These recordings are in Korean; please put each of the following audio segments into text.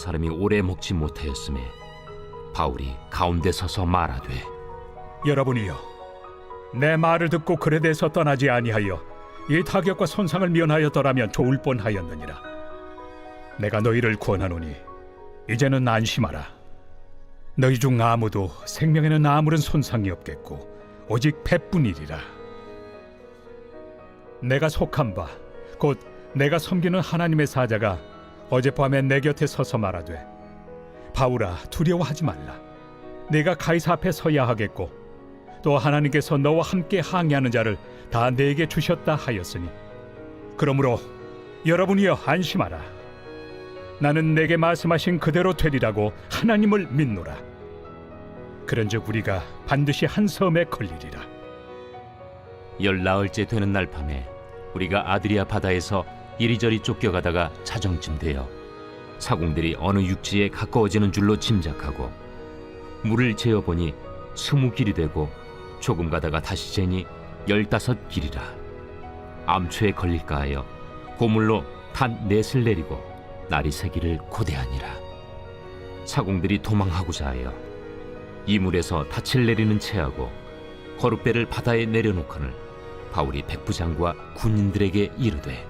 사람이 오래 먹지 못하였음에 바울이 가운데 서서 말하되 여러분이여 내 말을 듣고 그레데에서 떠나지 아니하여 이 타격과 손상을 면하였더라면 좋을 뻔하였느니라. 내가 너희를 구원하노니 이제는 안심하라. 너희 중 아무도 생명에는 아무런 손상이 없겠고 오직 배뿐이리라. 내가 속한 바 곧 내가 섬기는 하나님의 사자가 어젯밤에 내 곁에 서서 말하되 바울아 두려워하지 말라. 내가 가이사 앞에 서야 하겠고 또 하나님께서 너와 함께 항해하는 자를 다 내게 주셨다 하였으니 그러므로 여러분이여 안심하라. 나는 내게 말씀하신 그대로 되리라고 하나님을 믿노라. 그런즉 우리가 반드시 한 섬에 걸리리라. 열나흘째 되는 날 밤에 우리가 아드리아 바다에서 이리저리 쫓겨가다가 자정쯤 되어 사공들이 어느 육지에 가까워지는 줄로 짐작하고 물을 재어 보니 스무 길이 되고 조금 가다가 다시 재니 열다섯 길이라 암초에 걸릴까 하여 고물로 탄 넷을 내리고 날이 새기를 고대하니라. 사공들이 도망하고자 하여 이물에서 닻을 내리는 채하고 거룻배를 바다에 내려놓거늘 바울이 백부장과 군인들에게 이르되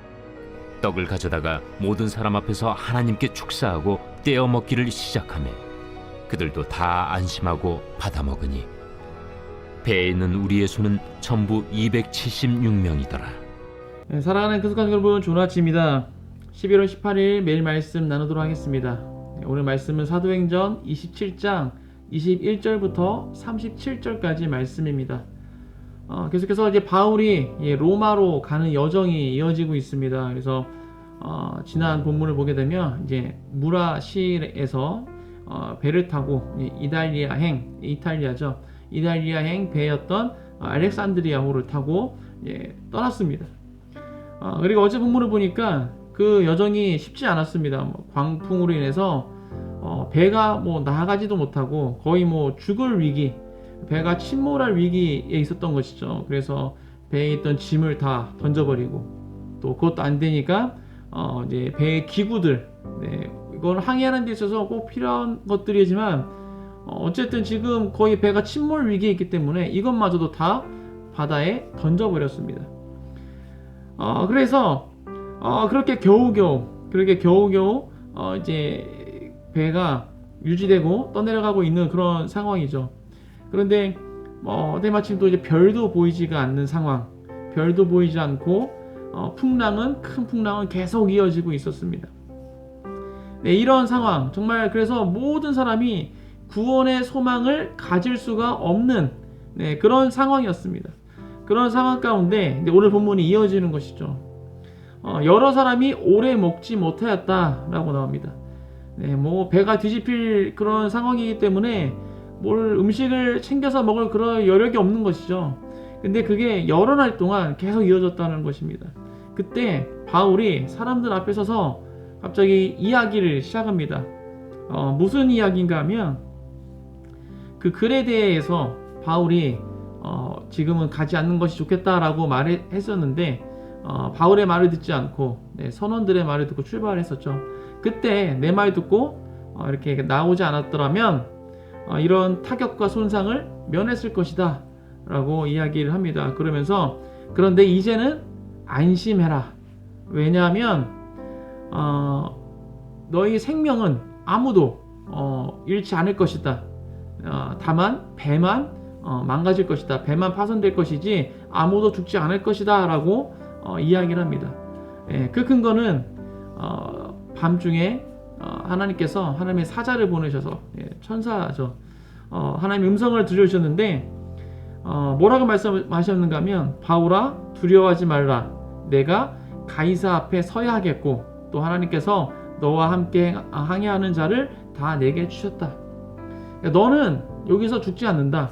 떡을 가져다가 모든 사람 앞에서 하나님께 축사하고 떼어 먹기를 시작하매 그들도 다 안심하고 받아 먹으니 배에 있는 우리의 수는 전부 276명이더라. 네, 사랑하는 크스칸 여러분 좋은 아침입니다. 11월 18일 매일 말씀 나누도록 하겠습니다. 네, 오늘 말씀은 사도행전 27장 21절부터 37절까지 말씀입니다. 어, 계속해서 이제 바울이 예, 로마로 가는 여정이 이어지고 있습니다. 그래서 어, 지난 본문을 보게 되면 이제 무라시에서 어, 배를 타고 이- 이달리아행 이탈리아죠 이달리아행 배였던 어, 알렉산드리아호를 타고 예, 떠났습니다. 어, 그리고 어제 본문을 보니까 그 여정이 쉽지 않았습니다. 뭐 광풍으로 인해서 어, 배가 뭐 나가지도 못하고 거의 뭐 죽을 위기, 배가 침몰할 위기에 있었던 것이죠. 그래서 배에 있던 짐을 다 던져버리고 또 그것도 안 되니까 어, 이제 배의 기구들, 네, 이건 항해하는 데 있어서 꼭 필요한 것들이지만 어, 어쨌든 지금 거의 배가 침몰 위기에 있기 때문에 이것마저도 다 바다에 던져버렸습니다. 어, 그래서 어, 그렇게 겨우겨우 그렇게 겨우겨우 어, 이제 배가 유지되고 떠내려가고 있는 그런 상황이죠. 그런데 어, 때마침 또 이제 별도 보이지가 않는 상황, 별도 보이지 않고 어, 풍랑은 큰 풍랑은 계속 이어지고 있었습니다. 네, 이런 상황 정말 그래서 모든 사람이 구원의 소망을 가질 수가 없는 네, 그런 상황이었습니다. 그런 상황 가운데 오늘 본문이 이어지는 것이죠. 어, 여러 사람이 오래 먹지 못하였다라고 나옵니다. 네, 뭐 배가 뒤집힐 그런 상황이기 때문에 뭘 음식을 챙겨서 먹을 그런 여력이 없는 것이죠. 근데 그게 여러 날 동안 계속 이어졌다는 것입니다. 그때 바울이 사람들 앞에 서서 갑자기 이야기를 시작합니다. 어, 무슨 이야기인가 하면 그 글에 대해서 바울이 어, 지금은 가지 않는 것이 좋겠다라고 말을 했었는데 어, 바울의 말을 듣지 않고 네, 선원들의 말을 듣고 출발했었죠. 그때 내 말 듣고 어, 이렇게 나오지 않았더라면 어, 이런 타격과 손상을 면했을 것이다 라고 이야기를 합니다. 그러면서 그런데 이제는 안심해라. 왜냐하면 어, 너희 생명은 아무도 어, 잃지 않을 것이다. 어, 다만 배만 어, 망가질 것이다. 배만 파손될 것이지 아무도 죽지 않을 것이다라고 어, 이야기를 합니다. 예, 그 근거는 어, 밤중에 어, 하나님께서 하나님의 사자를 보내셔서 예, 천사죠. 어, 하나님 음성을 들려주셨는데 어, 뭐라고 말씀하셨는가 하면 바울아 두려워하지 말라. 내가 가이사 앞에 서야 하겠고 또 하나님께서 너와 함께 항해하는 자를 다 내게 주셨다. 그러니까 너는 여기서 죽지 않는다.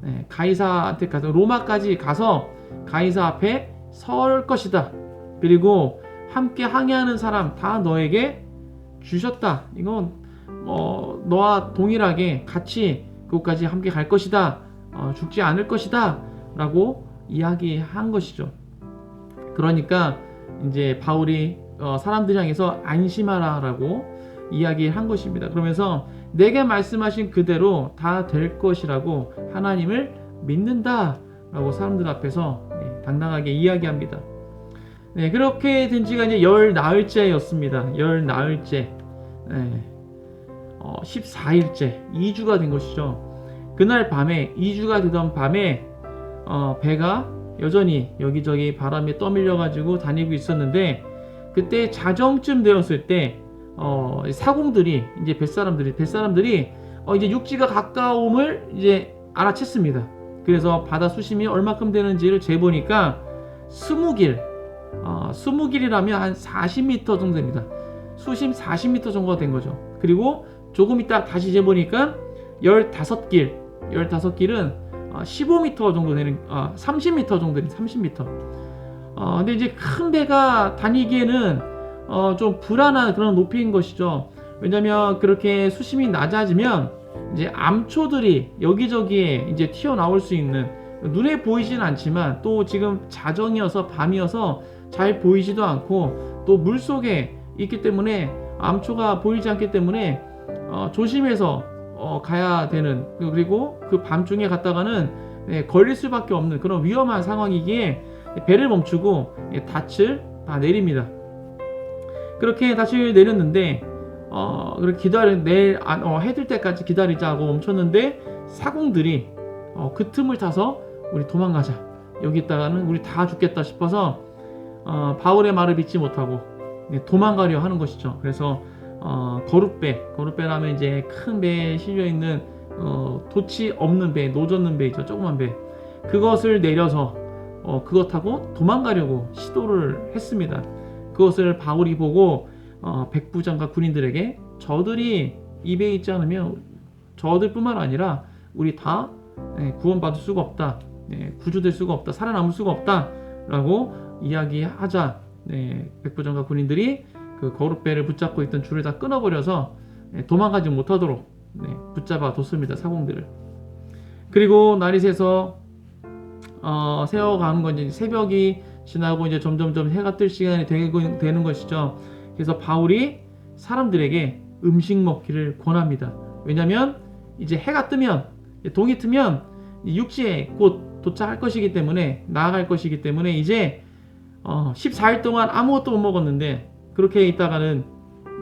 네, 가이사한테 가서 로마까지 가서 가이사 앞에 설 것이다. 그리고 함께 항해하는 사람 다 너에게 주셨다. 이건 어, 너와 동일하게 같이 그곳까지 함께 갈 것이다. 어, 죽지 않을 것이다. 라고 이야기한 것이죠. 그러니까 이제 바울이 어, 사람들 향해서 안심하라라고 이야기한 것입니다. 그러면서 내게 말씀하신 그대로 다 될 것이라고 하나님을 믿는다라고 사람들 앞에서 네, 당당하게 이야기합니다. 네, 그렇게 된 지가 이제 열 나흘째였습니다. 열 나흘째. 네, 어, 14일째. 2주가 된 것이죠. 그날 밤에, 2주가 되던 밤에, 어, 배가 여전히 여기저기 바람에 떠밀려가지고 다니고 있었는데, 그때 자정쯤 되었을 때, 어, 사공들이, 이제 뱃사람들이, 뱃사람들이, 어, 이제 육지가 가까움을 이제 알아챘습니다. 그래서 바다 수심이 얼마큼 되는지를 재보니까, 20길, 어, 20길이라면 한 40m 정도 됩니다. 수심 40m 정도가 된 거죠. 그리고 조금 있다 다시 재보니까 15길, 15길은 15m 정도 되는, 아, 30m 정도 되는 30m. 어, 근데 이제 큰 배가 다니기에는 어, 좀 불안한 그런 높이인 것이죠. 왜냐면 그렇게 수심이 낮아지면 이제 암초들이 여기저기에 이제 튀어나올 수 있는 눈에 보이진 않지만 또 지금 자정이어서 밤이어서 잘 보이지도 않고 또 물 속에 있기 때문에 암초가 보이지 않기 때문에 어, 조심해서 어, 가야 되는 그리고 그 밤중에 갔다가는 네, 걸릴 수밖에 없는 그런 위험한 상황이기에 배를 멈추고 예, 닻을 다 내립니다. 그렇게 닻을 내렸는데 어, 그렇게 기다려 내일 안- 어, 해질 때까지 기다리자고 멈췄는데 사공들이 어, 그 틈을 타서 우리 도망가자 여기 있다가는 우리 다 죽겠다 싶어서 어, 바울의 말을 믿지 못하고 네, 도망가려 하는 것이죠. 그래서 어, 거룻배, 거룻배라면 이제 큰 배에 실려 있는 어, 돛이 없는 배, 노젓는 배이죠, 조그만 배. 그것을 내려서 어, 그것 타고 도망가려고 시도를 했습니다. 그것을 바울이 보고 어, 백부장과 군인들에게 저들이 이 배에 있지 않으면 저들뿐만 아니라 우리 다 네, 구원받을 수가 없다, 네, 구조될 수가 없다, 살아남을 수가 없다라고 이야기하자. 네, 백부장과 군인들이 그 거룻배를 붙잡고 있던 줄을 다 끊어버려서 네, 도망가지 못하도록 네, 붙잡아 뒀습니다 사공들을. 그리고 날이 새서 어, 세워가는 건 이제 새벽이 지나고 이제 점점점 해가 뜰 시간이 되는 것이죠. 그래서 바울이 사람들에게 음식 먹기를 권합니다. 왜냐하면 이제 해가 뜨면 동이 트면 이 육지에 곧 도착할 것이기 때문에 나아갈 것이기 때문에 이제 어, 14일 동안 아무것도 못 먹었는데 그렇게 있다가는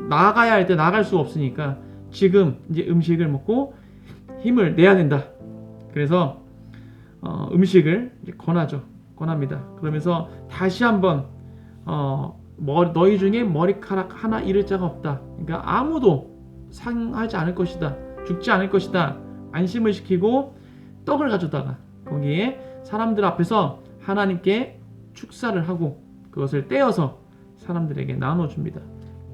나가야 할 때 나갈 수가 없으니까 지금 이제 음식을 먹고 힘을 내야 된다. 그래서 어, 음식을 권하죠. 권합니다. 그러면서 다시 한번 어, 머리, 너희 중에 머리카락 하나 잃을 자가 없다. 그러니까 아무도 상하지 않을 것이다. 죽지 않을 것이다. 안심을 시키고 떡을 가져다가 거기에 사람들 앞에서 하나님께 축사를 하고 그것을 떼어서 사람들에게 나눠줍니다.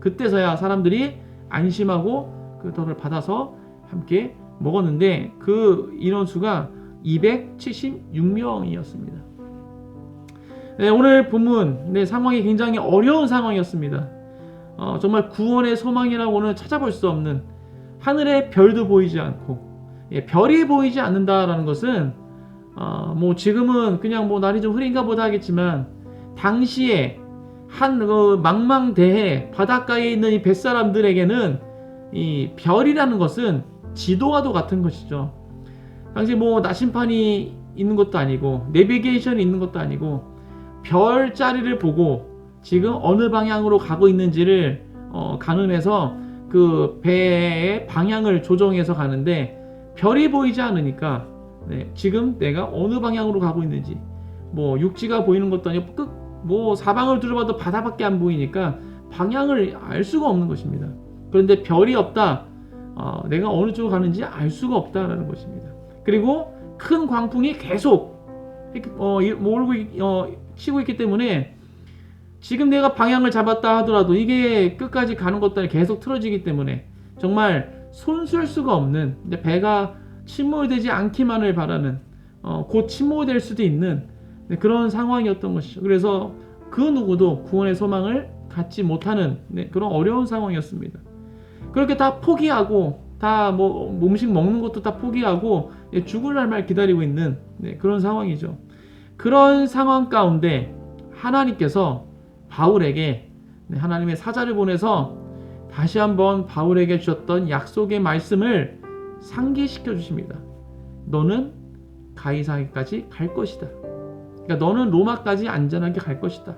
그때서야 사람들이 안심하고 그 떡을 받아서 함께 먹었는데 그 인원수가 276명이었습니다. 네, 오늘 본문 네, 상황이 굉장히 어려운 상황이었습니다. 어, 정말 구원의 소망이라고는 찾아볼 수 없는 하늘의 별도 보이지 않고 예, 별이 보이지 않는다라는 것은 어, 뭐 지금은 그냥 뭐 날이 좀 흐린가 보다 하겠지만 당시에 한그 망망대해 바닷가에 있는 이 뱃사람들에게는 이 별이라는 것은 지도와도 같은 것이죠. 당시 뭐 나심판이 있는 것도 아니고 내비게이션이 있는 것도 아니고 별자리를 보고 지금 어느 방향으로 가고 있는지를 어, 가늠해서 그 배의 방향을 조정해서 가는데 별이 보이지 않으니까 네, 지금 내가 어느 방향으로 가고 있는지 뭐 육지가 보이는 것도 아니고 끝 뭐 사방을 둘러봐도 바다밖에 안 보이니까 방향을 알 수가 없는 것입니다. 그런데 별이 없다. 어, 내가 어느 쪽으로 가는지 알 수가 없다라는 것입니다. 그리고 큰 광풍이 계속 어, 이- 몰고 있- 어, 치고 있기 때문에 지금 내가 방향을 잡았다 하더라도 이게 끝까지 가는 것도 아니고 계속 틀어지기 때문에 정말 손쓸 수가 없는 배가 침몰되지 않기만을 바라는 어, 곧 침몰될 수도 있는 네, 그런 상황이었던 것이죠. 그래서 그 누구도 구원의 소망을 갖지 못하는 네, 그런 어려운 상황이었습니다. 그렇게 다 포기하고 다 뭐 음식 먹는 것도 다 포기하고 예, 죽을 날만 기다리고 있는 네, 그런 상황이죠. 그런 상황 가운데 하나님께서 바울에게 네, 하나님의 사자를 보내서 다시 한번 바울에게 주셨던 약속의 말씀을 상기시켜 주십니다. 너는 가이사기까지 갈 것이다. 그러니까 너는 로마까지 안전하게 갈 것이다.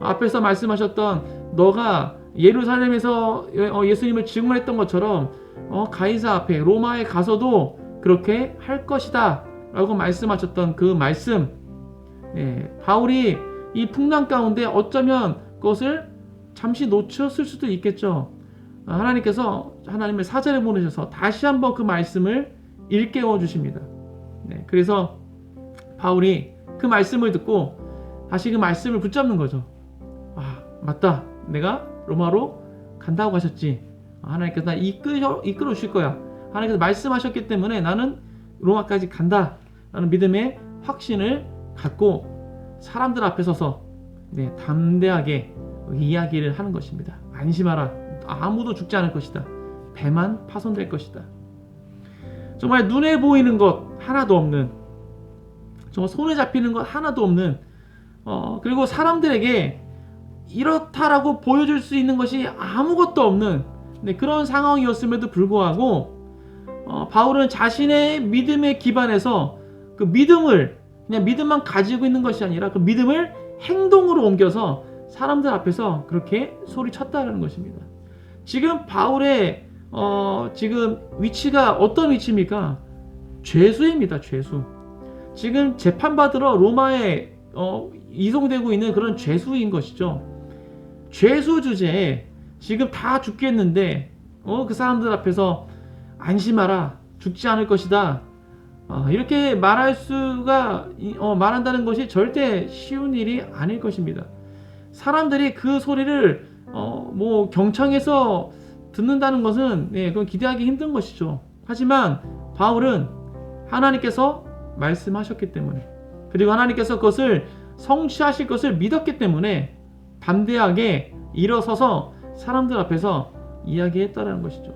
앞에서 말씀하셨던 너가 예루살렘에서 어, 예수님을 증언했던 것처럼 어, 가이사 앞에 로마에 가서도 그렇게 할 것이다. 라고 말씀하셨던 그 말씀. 예, 바울이 이 풍랑 가운데 어쩌면 그것을 잠시 놓쳤을 수도 있겠죠. 아, 하나님께서 하나님의 사자를 보내셔서 다시 한번 그 말씀을 일깨워 주십니다. 네, 그래서 바울이 그 말씀을 듣고 다시 그 말씀을 붙잡는 거죠. 아, 맞다. 내가 로마로 간다고 하셨지. 아, 하나님께서 나 이끌어, 이끌어 주실 거야. 하나님께서 말씀하셨기 때문에 나는 로마까지 간다. 라는 믿음의 확신을 갖고 사람들 앞에 서서 네, 담대하게 이야기를 하는 것입니다. 안심하라. 아무도 죽지 않을 것이다. 배만 파손될 것이다. 정말 눈에 보이는 것 하나도 없는 정말 손에 잡히는 것 하나도 없는 어, 그리고 사람들에게 이렇다라고 보여줄 수 있는 것이 아무것도 없는 네, 그런 상황이었음에도 불구하고 어, 바울은 자신의 믿음에 기반해서 그 믿음을 그냥 믿음만 가지고 있는 것이 아니라 그 믿음을 행동으로 옮겨서 사람들 앞에서 그렇게 소리쳤다는 것입니다. 지금 바울의 어, 지금 위치가 어떤 위치입니까? 죄수입니다. 죄수. 지금 재판받으러 로마에 어, 이송되고 있는 그런 죄수인 것이죠. 죄수 주제에 지금 다 죽겠는데 어, 그 사람들 앞에서 안심하라 죽지 않을 것이다. 어, 이렇게 말할 수가 어, 말한다는 것이 절대 쉬운 일이 아닐 것입니다. 사람들이 그 소리를 어, 뭐 경청해서 듣는다는 것은 예, 그건 기대하기 힘든 것이죠. 하지만 바울은 하나님께서 말씀하셨기 때문에 그리고 하나님께서 그것을 성취하실 것을 믿었기 때문에 담대하게 일어서서 사람들 앞에서 이야기했다라는 것이죠.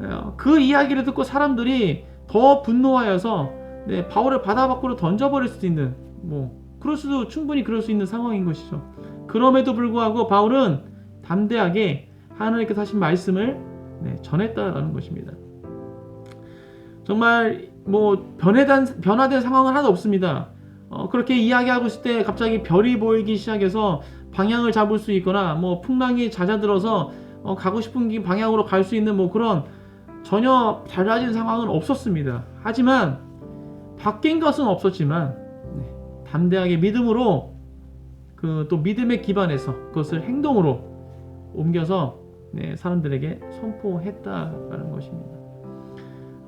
어, 그 이야기를 듣고 사람들이 더 분노하여서 네, 바울을 바다 밖으로 던져버릴 수도 있는 뭐 그럴 수도 충분히 그럴 수 있는 상황인 것이죠. 그럼에도 불구하고 바울은 담대하게 하나님께서 하신 말씀을 네, 전했다라는 것입니다. 정말 뭐 변화된 변화된 상황은 하나도 없습니다. 어, 그렇게 이야기하고 있을 때 갑자기 별이 보이기 시작해서 방향을 잡을 수 있거나 뭐 풍랑이 잦아들어서 어, 가고 싶은 길 방향으로 갈 수 있는 뭐 그런 전혀 달라진 상황은 없었습니다. 하지만 바뀐 것은 없었지만 네, 담대하게 믿음으로 그 또 믿음에 기반해서 그것을 행동으로 옮겨서 네, 사람들에게 선포했다라는 것입니다.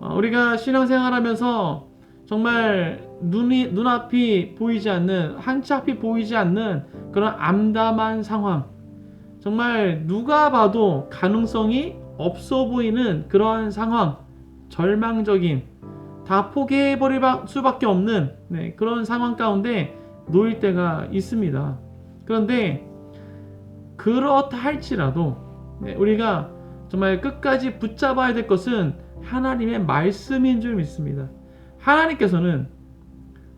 어, 우리가 신앙생활하면서 정말 눈이 눈앞이 보이지 않는 한치 앞이 보이지 않는 그런 암담한 상황, 정말 누가 봐도 가능성이 없어 보이는 그러한 상황, 절망적인 다 포기해버릴 수밖에 없는 네, 그런 상황 가운데 놓일 때가 있습니다. 그런데 그렇다 할지라도 네, 우리가 정말 끝까지 붙잡아야 될 것은 하나님의 말씀인 줄 믿습니다. 하나님께서는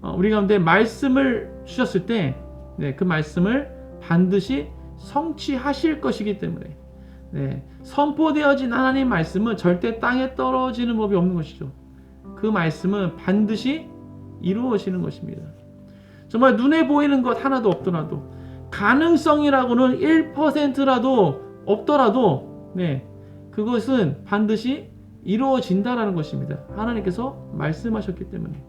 어, 우리 가운데 말씀을 주셨을 때, 네, 그 말씀을 반드시 성취하실 것이기 때문에, 네, 선포되어진 하나님 말씀은 절대 땅에 떨어지는 법이 없는 것이죠. 그 말씀은 반드시 이루어지는 것입니다. 정말 눈에 보이는 것 하나도 없더라도, 가능성이라고는 1%라도 없더라도, 네, 그것은 반드시 이루어진다라는 것입니다. 하나님께서 말씀하셨기 때문에.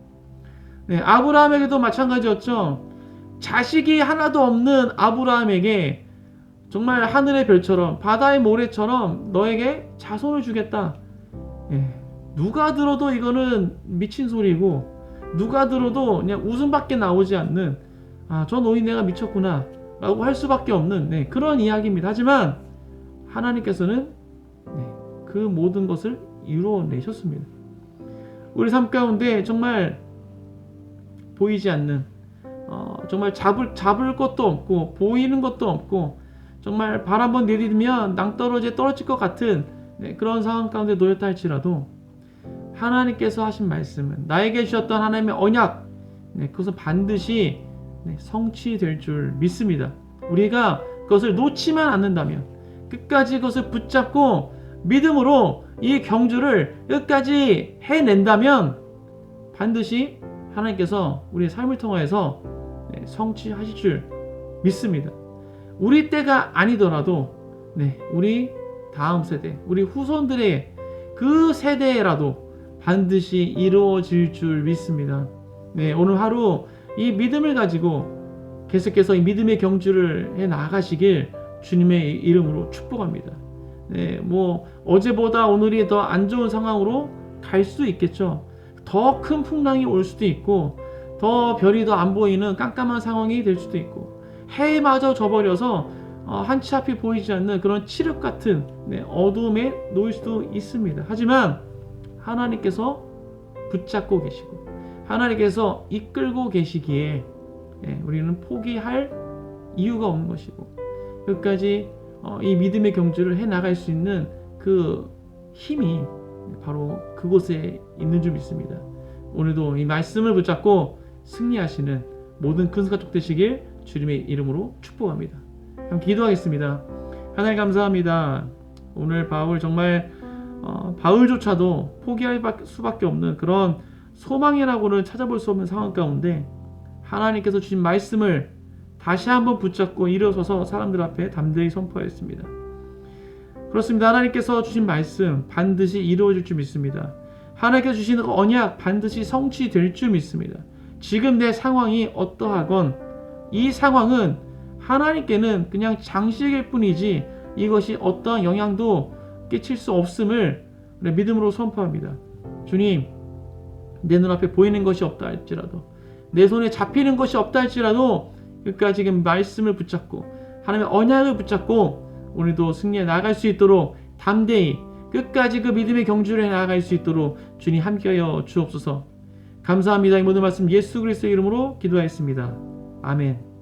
네, 아브라함에게도 마찬가지였죠. 자식이 하나도 없는 아브라함에게 정말 하늘의 별처럼 바다의 모래처럼 너에게 자손을 주겠다. 예, 누가 들어도 이거는 미친 소리고 누가 들어도 그냥 웃음밖에 나오지 않는 아, 저 노인네가 미쳤구나 라고 할 수밖에 없는 네, 그런 이야기입니다. 하지만 하나님께서는 네, 그 모든 것을 이루어내셨습니다. 우리 삶 가운데 정말 보이지 않는 어, 정말 잡을 잡을 것도 없고 보이는 것도 없고 정말 발 한번 내디디면 낭떠러지에 떨어질 것 같은 네, 그런 상황 가운데 놓였다 할지라도 하나님께서 하신 말씀은 나에게 주셨던 하나님의 언약 네, 그것은 반드시 네, 성취될 줄 믿습니다. 우리가 그것을 놓치만 않는다면 끝까지 그것을 붙잡고 믿음으로 이 경주를 끝까지 해낸다면 반드시 하나님께서 우리의 삶을 통하여서 네, 성취하실 줄 믿습니다. 우리 때가 아니더라도 네, 우리 다음 세대, 우리 후손들의 그 세대라도 반드시 이루어질 줄 믿습니다. 네, 오늘 하루 이 믿음을 가지고 계속해서 이 믿음의 경주를 해 나가시길 주님의 이름으로 축복합니다. 네, 뭐 어제보다 오늘이 더 안 좋은 상황으로 갈 수 있겠죠. 더 큰 풍랑이 올 수도 있고 더 별이 더 안 보이는 깜깜한 상황이 될 수도 있고 해마저 져버려서 어, 한치 앞이 보이지 않는 그런 칠흑 같은 네, 어둠에 놓일 수도 있습니다. 하지만 하나님께서 붙잡고 계시고 하나님께서 이끌고 계시기에 예, 우리는 포기할 이유가 없는 것이고 끝까지 어, 이 믿음의 경주를 해 나갈 수 있는 그 힘이 바로 그곳에 있는 줄 믿습니다. 오늘도 이 말씀을 붙잡고 승리하시는 모든 큰 가족 되시길 주님의 이름으로 축복합니다. 함께 기도하겠습니다. 하나님 감사합니다. 오늘 바울 정말 어, 바울조차도 포기할 수밖에 없는 그런 소망이라고는 찾아볼 수 없는 상황 가운데 하나님께서 주신 말씀을 다시 한번 붙잡고 일어서서 사람들 앞에 담대히 선포했습니다. 그렇습니다. 하나님께서 주신 말씀 반드시 이루어질 줄 믿습니다. 하나님께서 주시는 언약 반드시 성취될 줄 믿습니다. 지금 내 상황이 어떠하건 이 상황은 하나님께는 그냥 장식일 뿐이지 이것이 어떠한 영향도 끼칠 수 없음을 믿음으로 선포합니다. 주님, 내 눈앞에 보이는 것이 없다 할지라도 내 손에 잡히는 것이 없다 할지라도 끝까지 지금 말씀을 붙잡고 하나님의 언약을 붙잡고 오늘도 승리해 나갈 수 있도록 담대히 끝까지 그 믿음의 경주를 해 나갈 수 있도록 주님 함께하여 주옵소서. 감사합니다. 이 모든 말씀 예수 그리스도의 이름으로 기도하였습니다. 아멘.